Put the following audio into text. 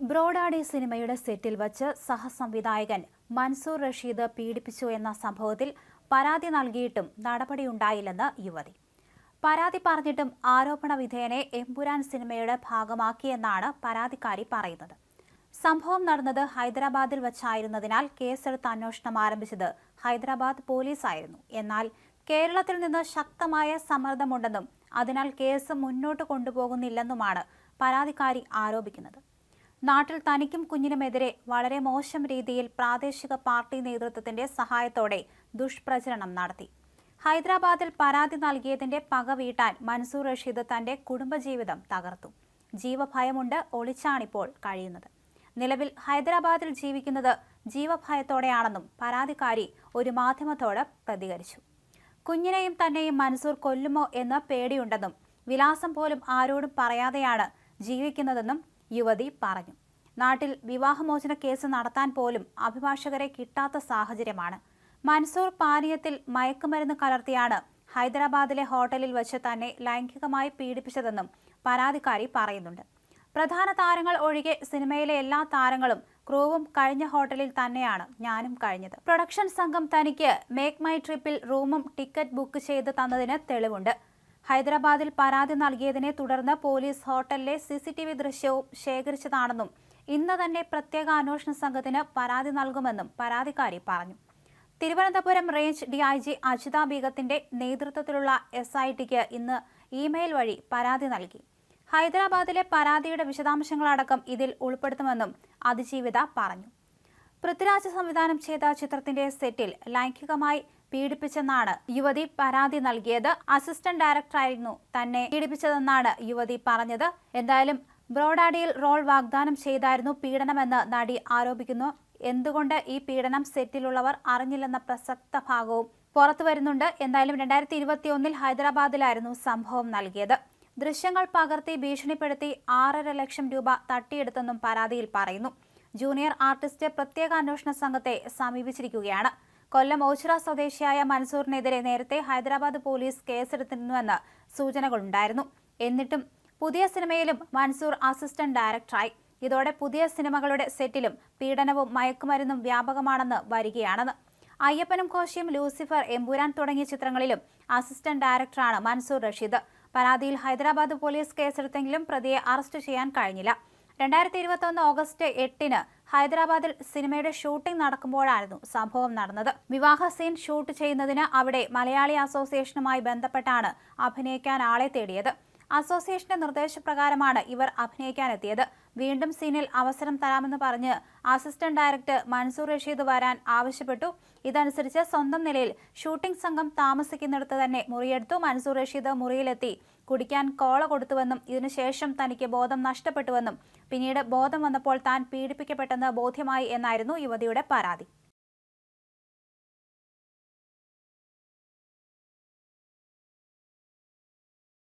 ബ്രോഡാഡി സിനിമയുടെ സെറ്റിൽ വച്ച് സഹസംവിധായകൻ മൻസൂർ റഷീദ് പീഡിപ്പിച്ചു എന്ന സംഭവത്തിൽ പരാതി നൽകിയിട്ടും നടപടിയുണ്ടായില്ലെന്ന് യുവതി. പരാതി പറഞ്ഞിട്ടും ആരോപണ വിധേയനെ എമ്പുരാൻ സിനിമയുടെ ഭാഗമാക്കിയെന്നാണ് പരാതിക്കാരി പറയുന്നത്. സംഭവം നടന്നത് ഹൈദരാബാദിൽ വച്ചായിരുന്നതിനാൽ കേസെടുത്ത് അന്വേഷണം ആരംഭിച്ചത് ഹൈദരാബാദ് പോലീസായിരുന്നു. എന്നാൽ കേരളത്തിൽ നിന്ന് ശക്തമായ സമ്മർദ്ദമുണ്ടെന്നും അതിനാൽ കേസ് മുന്നോട്ട് കൊണ്ടുപോകുന്നില്ലെന്നുമാണ് പരാതിക്കാരി ആരോപിക്കുന്നത്. നാട്ടിൽ തനിക്കും കുഞ്ഞിനുമെതിരെ വളരെ മോശം രീതിയിൽ പ്രാദേശിക പാർട്ടി നേതൃത്വത്തിന്റെ സഹായത്തോടെ ദുഷ്പ്രചരണം നടത്തി. ഹൈദരാബാദിൽ പരാതി നൽകിയതിന്റെ പക വീട്ടാൻ മൻസൂർ റഷീദ് തന്റെ കുടുംബജീവിതം തകർത്തു. ജീവഭയമുണ്ട് ഒളിച്ചാണിപ്പോൾ കഴിയുന്നത്. നിലവിൽ ഹൈദരാബാദിൽ ജീവിക്കുന്നത് ജീവഭയത്തോടെയാണെന്നും പരാതിക്കാരി ഒരു മാധ്യമത്തോട് പ്രതികരിച്ചു. കുഞ്ഞിനെയും തന്നെയും മൻസൂർ കൊല്ലുമോ എന്ന് പേടിയുണ്ടെന്നും വിലാസം പോലും ആരോടും പറയാതെയാണ് ജീവിക്കുന്നതെന്നും യുവതി പറഞ്ഞു. നാട്ടിൽ വിവാഹമോചന കേസ് നടത്താൻ പോലും അഭിഭാഷകരെ കിട്ടാത്ത സാഹചര്യമാണ്. മൻസൂർ പാനീയത്തിൽ മയക്കുമരുന്ന് കലർത്തിയാണ് ഹൈദരാബാദിലെ ഹോട്ടലിൽ വെച്ച് തന്നെ ലൈംഗികമായി പീഡിപ്പിച്ചതെന്നും പരാതിക്കാരി പറയുന്നുണ്ട്. പ്രധാന താരങ്ങൾ ഒഴികെ സിനിമയിലെ എല്ലാ താരങ്ങളും ക്രൂവും കഴിഞ്ഞ ഹോട്ടലിൽ തന്നെയാണ് ഞാനും കഴിഞ്ഞത്. പ്രൊഡക്ഷൻ സംഘം തനിക്ക് മേക്ക് മൈ ട്രിപ്പിൽ റൂമും ടിക്കറ്റ് ബുക്ക് ചെയ്ത് തന്നതിന് തെളിവുണ്ട്. ഹൈദരാബാദിൽ പരാതി നൽകിയതിനെ തുടർന്ന് പോലീസ് ഹോട്ടലിലെ സിസിടിവി ദൃശ്യവും ശേഖരിച്ചതാണെന്നും ഇന്ന് തന്നെ പ്രത്യേക അന്വേഷണ സംഘത്തിന് പരാതി നൽകുമെന്നും പരാതിക്കാരി പറഞ്ഞു. Thiruvananthapuram range D I G Ajitha ബീഗത്തിന്റെ നേതൃത്വത്തിലുള്ള എസ് ഐ ടിക്ക് ഇന്ന് ഇമെയിൽ വഴി പരാതി നൽകി. ഹൈദരാബാദിലെ പരാതിയുടെ വിശദാംശങ്ങളടക്കം ഇതിൽ ഉൾപ്പെടുത്തുമെന്നും അതിജീവിത പറഞ്ഞു. പൃഥ്വിരാജ് സംവിധാനം ചെയ്ത ചിത്രത്തിന്റെ സെറ്റിൽ ലൈംഗികമായി പീഡിപ്പിച്ചെന്നാണ് യുവതി പരാതി നൽകിയത്. അസിസ്റ്റന്റ് ഡയറക്ടറായിരുന്നു തന്നെ പീഡിപ്പിച്ചതെന്നാണ് യുവതി പറഞ്ഞത്. എന്തായാലും ബ്രോഡാഡിയിൽ റോൾ വാഗ്ദാനം ചെയ്തായിരുന്നു പീഡനമെന്ന് നടി ആരോപിക്കുന്നു. എന്തുകൊണ്ട് ഈ പീഡനം സെറ്റിലുള്ളവർ അറിഞ്ഞില്ലെന്ന പ്രസക്ത ഭാഗവും പുറത്തു വരുന്നുണ്ട്. എന്തായാലും രണ്ടായിരത്തി ഇരുപത്തി ഒന്നിൽ ഹൈദരാബാദിലായിരുന്നു സംഭവം നൽകിയത്. ദൃശ്യങ്ങൾ പകർത്തി ഭീഷണിപ്പെടുത്തി ആറര ലക്ഷം രൂപ തട്ടിയെടുത്തെന്നും പരാതിയിൽ പറയുന്നു. ജൂനിയർ ആർട്ടിസ്റ്റ് പ്രത്യേക അന്വേഷണ സംഘത്തെ സമീപിച്ചിരിക്കുകയാണ്. കൊല്ലം ഓച്ചിറ സ്വദേശിയായ മൻസൂറിനെതിരെ നേരത്തെ ഹൈദരാബാദ് പോലീസ് കേസെടുത്തിരുന്നുവെന്ന് സൂചനകളുണ്ടായിരുന്നു. എന്നിട്ടും പുതിയ സിനിമയിലും മൻസൂർ അസിസ്റ്റന്റ് ഡയറക്ടറായി. ഇതോടെ പുതിയ സിനിമകളുടെ സെറ്റിലും പീഡനവും മയക്കുമരുന്നും വ്യാപകമാണെന്ന് വരികയാണെന്ന്. അയ്യപ്പനും കോശിയും ലൂസിഫർ എമ്പുരാൻ തുടങ്ങിയ ചിത്രങ്ങളിലും അസിസ്റ്റന്റ് ഡയറക്ടറാണ് മൻസൂർ റഷീദ്. പരാതിയിൽ ഹൈദരാബാദ് പോലീസ് കേസെടുത്തെങ്കിലും പ്രതിയെ അറസ്റ്റ് ചെയ്യാൻ കഴിഞ്ഞില്ല. രണ്ടായിരത്തി ഇരുപത്തൊന്ന് ഓഗസ്റ്റ് എട്ടിന് ഹൈദരാബാദിൽ സിനിമയുടെ ഷൂട്ടിംഗ് നടക്കുമ്പോഴായിരുന്നു സംഭവം നടന്നത്. വിവാഹ സീൻ ഷൂട്ട് ചെയ്യുന്നതിന് അവിടെ മലയാളി അസോസിയേഷനുമായി ബന്ധപ്പെട്ടാണ് അഭിനയിക്കാൻ ആളെ തേടിയത്. അസോസിയേഷന്റെ നിർദ്ദേശപ്രകാരമാണ് ഇവർ അഭിനയിക്കാനെത്തിയത്. വീണ്ടും സീനിൽ അവസരം തരാമെന്ന് പറഞ്ഞ് അസിസ്റ്റന്റ് ഡയറക്ടർ മൻസൂർ റഷീദ് വരാൻ ആവശ്യപ്പെട്ടു. ഇതനുസരിച്ച് സ്വന്തം നിലയിൽ ഷൂട്ടിംഗ് സംഘം താമസിക്കുന്നിടത്ത് തന്നെ മുറിയെടുത്തു. മൻസൂർ റഷീദ് മുറിയിലെത്തി. കുടിക്കാൻ കോള കൊടുത്തുവെന്നും ഇതിനുശേഷം തനിക്ക് ബോധം നഷ്ടപ്പെട്ടുവെന്നും പിന്നീട് ബോധം വന്നപ്പോൾ താൻ പീഡിപ്പിക്കപ്പെട്ടെന്ന് ബോധ്യമായി എന്നായിരുന്നു യുവതിയുടെ പരാതി.